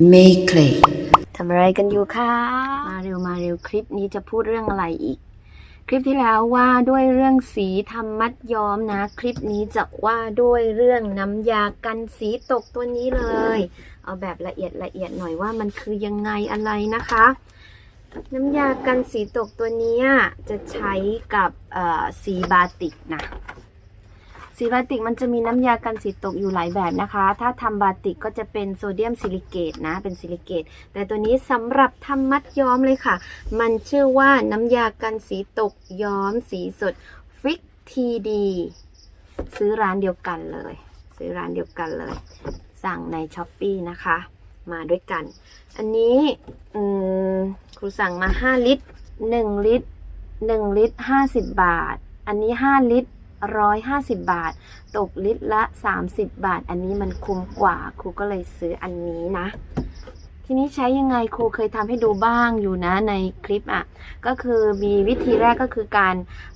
Make clay. ทำอะไรกันอยู่คะมาเร็วมาเร็วคลิปนี้จะพูดเรื่องอะไรอีก คลิปที่แล้วว่าด้วยเรื่องสีทำมัดย้อมนะ คลิปนี้จะว่าด้วยเรื่องน้ำยากันสีตกตัวนี้เลย เอาแบบละเอียดละเอียดหน่อยว่ามันคือยังไงอะไรนะคะ น้ำยากันสีตกตัวนี้จะใช้กับเอ่อสีบาติกนะ สีบาติกมันจะมีน้ำยากันสีตกอยู่หลายแบบนะคะ ถ้าทำบาติกก็จะเป็นโซเดียมซิลิเกตนะ เป็นซิลิเกต แต่ตัวนี้สำหรับทำมัดย้อมเลยค่ะ มันชื่อว่าน้ำยากันสีตกย้อมสีสดฟิกทีดีซื้อร้านเดียวกันเลย ซื้อร้านเดียวกันเลย สั่งในช้อปปีนะคะ มาด้วยกัน อันนี้ครูสั่งมา 5 ลิตร 1 ลิตร 1 ลิตร 50 บาท อันนี้ 5 ลิตร 150 บาท ตกลิตรละ 30 บาท อันนี้มันคุ้มกว่าครูก็เลยซื้ออันนี้นะ ทีนี้ใช้ยังไงครูเคยทำให้ดูบ้างอยู่นะในคลิปอะ ก็คือมีวิธีแรกก็คือการ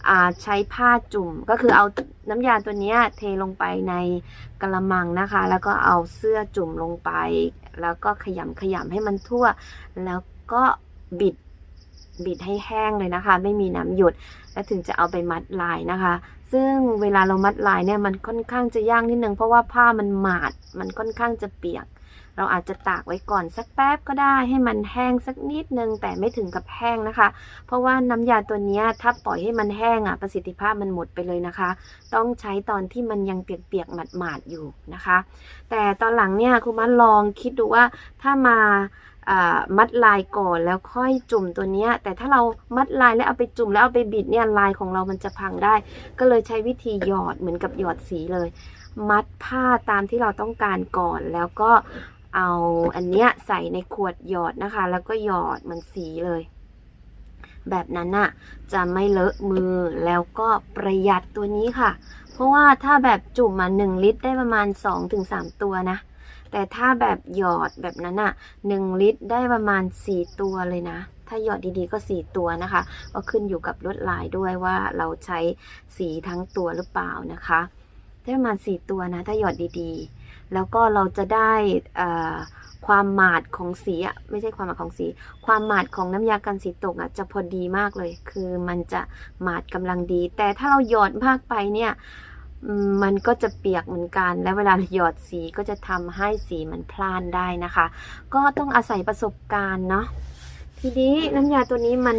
อ่าใช้ผ้าจุ่ม ก็คือเอาน้ำยาตัวนี้เทลงไปในกระมังนะคะ แล้วก็เอาเสื้อจุ่มลงไป แล้วก็ขยำขยำให้มันทั่ว แล้วก็บิดบิดให้แห้งเลยนะคะ ไม่มีน้ำหยด แล้วถึงจะเอาไปมัดลายนะคะ ซึ่งเวลาเรามัดลายเนี่ยมันค่อนข้างจะยากนิดนึงเพราะว่าผ้ามันหมาด มันค่อนข้างจะเปียก เราอาจจะตากไว้ก่อนสักแป๊บก็ได้ให้มันแห้งสักนิดนึงแต่ไม่ถึงกับแห้งนะคะ เพราะว่าน้ำยาตัวนี้ถ้าปล่อยให้มันแห้งอะประสิทธิภาพมันหมดไปเลยนะคะ ต้องใช้ตอนที่มันยังเปียกๆหมาดๆอยู่นะคะ แต่ตอนหลังเนี่ยครูมัดลองคิดดูว่าถ้ามา มัดลายก่อนแล้วค่อยจุ่มตัวเนี้ย แต่ถ้าเรามัดลายแล้วเอาไปจุ่มแล้วเอาไปบิดเนี่ยลายของเรามันจะพังได้ ก็เลยใช้วิธีหยอดเหมือนกับหยอดสีเลย มัดผ้าตามที่เราต้องการก่อนแล้วก็เอาอันเนี้ยใส่ในขวดหยอดนะคะ แล้วก็หยอดเหมันสีเลย แบบนั้นน่ะจะไม่เลอะมือแล้วก็ประหยัดตัวนี้ค่ะ เพราะว่าถ้าแบบจุ่มมา1ลิตรได้ประมาณ 2-3 ตัวนะ แต่ถ้าแบบหยอดแบบนั้นอะ1ลิตรได้ประมาณ 4 ตัวเลยนะ ถ้าหยอดดีๆก็ 4 ตัวนะคะ ก็ขึ้นอยู่กับลวดลายด้วยว่าเราใช้สีทั้งตัวหรือเปล่านะคะได้ประมาณ 4 ตัวนะ ถ้าหยอดดีๆ แล้วก็เราจะได้ความหมาดของสีอะไม่ใช่ความหมาดของสี ความหมาดของน้ำยากันสีตกอะจะพอดีมากเลย คือมันจะหมาดกำลังดี แต่ถ้าเราหยอดมากไปเนี่ย มันก็จะเปียกเหมือนกัน และเวลาหยอดสีก็จะทำให้สีมันพลานได้นะคะ ก็ต้องอาศัยประสบการณ์เนาะทีนี้น้ำยาตัวนี้มัน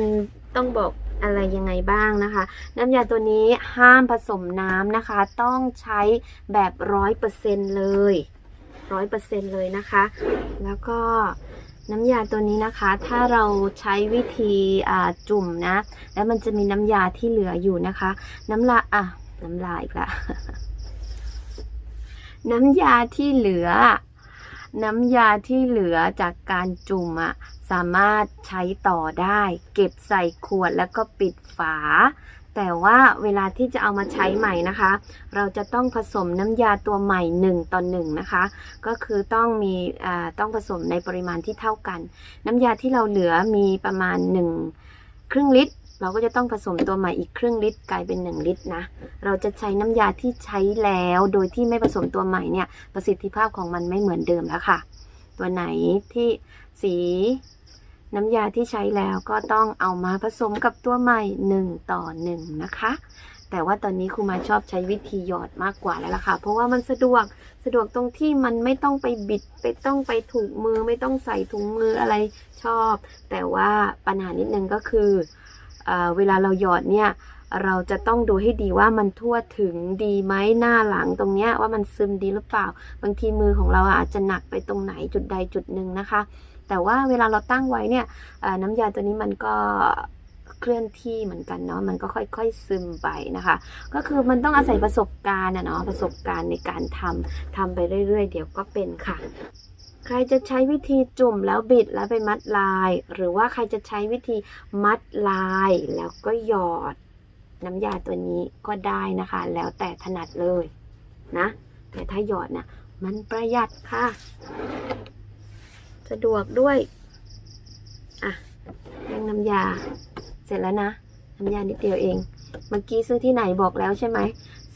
ต้องบอกอะไรยังไงบ้างนะคะ น้ำยาตัวนี้ห้ามผสมน้ำนะคะ ต้องใช้แบบร้อยเปอร์เซ็นเลยร้อยเปอร์เซ็นเลยนะคะ แล้วก็น้ำยาตัวนี้นะคะ ถ้าเราใช้วิธีจุ่มนะ แล้วมันจะมีน้ำยาที่เหลืออยู่นะคะ น้ำลายอะ น้ำลายอีกละน้ำยาที่เหลือ น้ำยาที่เหลือจากการจุ่มอะสามารถใช้ต่อได้ เก็บใส่ขวดแล้วก็ปิดฝา แต่ว่าเวลาที่จะเอามาใช้ใหม่นะคะ เราจะต้องผสมน้ำยาตัวใหม่1ต่อ1นะคะ ก็คือต้องมีต้องผสมในปริมาณที่เท่ากัน น้ำยาที่เราเหลือมีประมาณ 1 ครึ่งลิตร เราก็จะต้องผสมตัวใหม่อีกครึ่งลิตรกลายเป็น 1 ลิตรนะ เราจะใช้น้ำยาที่ใช้แล้วโดยที่ไม่ผสมตัวใหม่เนี่ยประสิทธิภาพของมันไม่เหมือนเดิมแล้วค่ะ ตัวไหนที่สีน้ำยาที่ใช้แล้วก็ต้องเอามาผสมกับตัวใหม่ 1 ต่อ 1 นะคะ แต่ว่าตอนนี้ครูมาชอบใช้วิธีหยอดมากกว่าแล้วล่ะค่ะ เพราะว่ามันสะดวกสะดวกตรงที่มันไม่ต้องไปบิดไปต้องไปถูกมือไม่ต้องใส่ถุงมืออะไรชอบ แต่ว่าปัญหานิดนึงก็คือ เวลาเราหยอดเนี่ยเราจะต้องดูให้ดีว่ามันทั่วถึงดีไหมหน้าหลังตรงเนี้ยว่ามันซึมดีหรือเปล่า บางทีมือของเราอาจจะหนักไปตรงไหนจุดใดจุดหนึ่งนะคะ แต่ว่าเวลาเราตั้งไว้เนี่ยน้ำยาตัวนี้มันก็เคลื่อนที่เหมือนกันเนาะมันก็ค่อยๆซึมไปนะคะ ก็คือมันต้องอาศัยประสบการณ์อะเนาะประสบการณ์ในการทำทำไปเรื่อย ๆ เดี๋ยวก็เป็นค่ะ ใครจะใช้วิธีจุ่มแล้วบิดแล้วไปมัดลาย หรือว่าใครจะใช้วิธีมัดลายแล้วก็หยอด น้ำยาตัวนี้ก็ได้นะคะ แล้วแต่ถนัดเลยนะ แต่ถ้าหยอดนะมันประหยัดค่ะ สะดวกด้วยอะเรื่องน้ำยา เสร็จแล้วนะ น้ำยานิดเดียวเอง เมื่อกี้ซื้อที่ไหนบอกแล้วใช่ไหม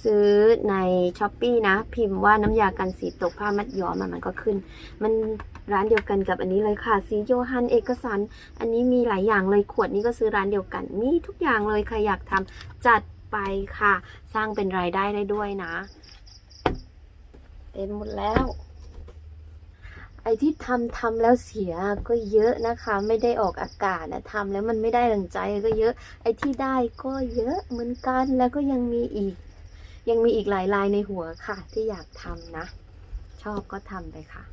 ซื้อในช้อปปีนะ พิมพ์ว่าน้ำยากันสีตกผ้ามัดย้อมมันก็ขึ้น มันร้านเดียวกันกับอันนี้เลยค่ะ สีโยฮันเอกสารอันนี้มีหลายอย่างเลยขวดนี้ก็ซื้อร้านเดียวกัน มีทุกอย่างเลยใครอยากทำจัดไปค่ะ สร้างเป็นรายได้ได้ด้วยนะ เต็มหมดแล้ว ไอ้ที่ทำทำแล้วเสียก็เยอะนะคะ ไม่ได้ออกอากาศนะทำแล้วมันไม่ได้ดังใจก็เยอะ ไอ้ที่ได้ก็เยอะเหมือนกันแล้วก็ยังมีอีก ยังมีอีกหลายลายในหัวค่ะ ที่อยากทำนะ ชอบก็ทำไปค่ะ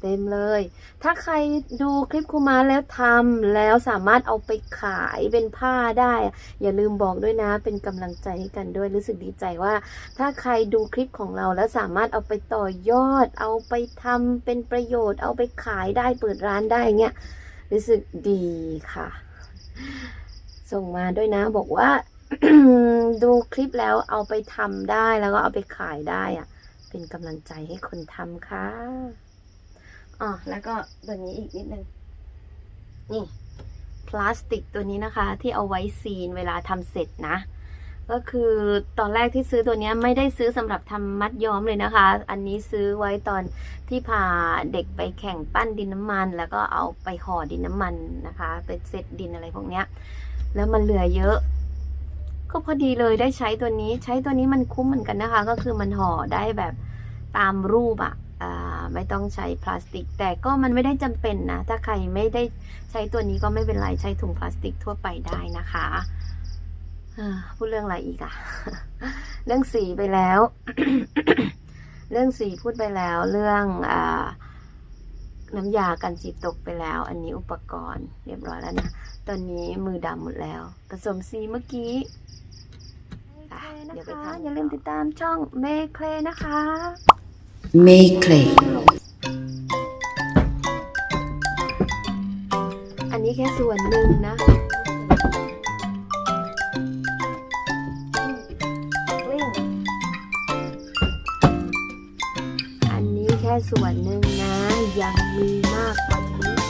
เต็มเลย ถ้าใครดูคลิปครูมาแล้วทำแล้วสามารถเอาไปขายเป็นผ้าได้ อย่าลืมบอกด้วยนะ เป็นกำลังใจให้กันด้วยรู้สึกดีใจว่า ถ้าใครดูคลิปของเราแล้วสามารถเอาไปต่อยอด เอาไปทำเป็นประโยชน์ เอาไปขายได้เปิดร้านได้เงี้ยรู้สึกดีค่ะ ส่งมาด้วยนะบอกว่า ดูคลิปแล้วเอาไปทำได้แล้วก็เอาไปขายได้อะเป็นกำลังใจให้คนทำค่ะอ๋อแล้วก็ตัวนี้อีกนิดนึง นี่ พลาสติกตัวนี้นะคะ ที่เอาไว้ซีนเวลาทำเสร็จนะ ก็คือตอนแรกที่ซื้อตัวนี้ไม่ได้ซื้อสำหรับทำมัดย้อมเลยนะคะ อันนี้ซื้อไว้ตอนที่พาเด็กไปแข่งปั้นดินน้ำมัน แล้วก็เอาไปห่อดินน้ำมันนะคะ ไปเซตดินอะไรพวกเนี้ย แล้วมันเหลือเยอะ ก็พอดีเลยได้ใช้ตัวนี้ ใช้ตัวนี้มันคุ้มเหมือนกันนะคะ ก็คือมันห่อได้แบบตามรูปอะอ่าไม่ต้องใช้พลาสติก แต่ก็มันไม่ได้จำเป็นนะ ถ้าใครไม่ได้ใช้ตัวนี้ก็ไม่เป็นไร ใช้ถุงพลาสติกทั่วไปได้นะคะพูดเรื่องอะไรอีกอะเรื่องสีไปแล้ว เรื่องสีพูดไปแล้ว เรื่องอน้ำยากันสีตกไปแล้ว อันนี้อุปกรณ์เรียบร้อยแล้วนะ ตอนนี้มือดำหมดแล้ว ผสมสีเมื่อกี้ อะเดี๋ยวไปทำอย่าลืมติดตามช่องเมเคลนะคะ Mayclay. อันนี้แค่ส่วนหนึ่งนะกลิ้งอันนี้แค่ส่วนหนึ่งนะ ยังมีมากกว่านี้อีก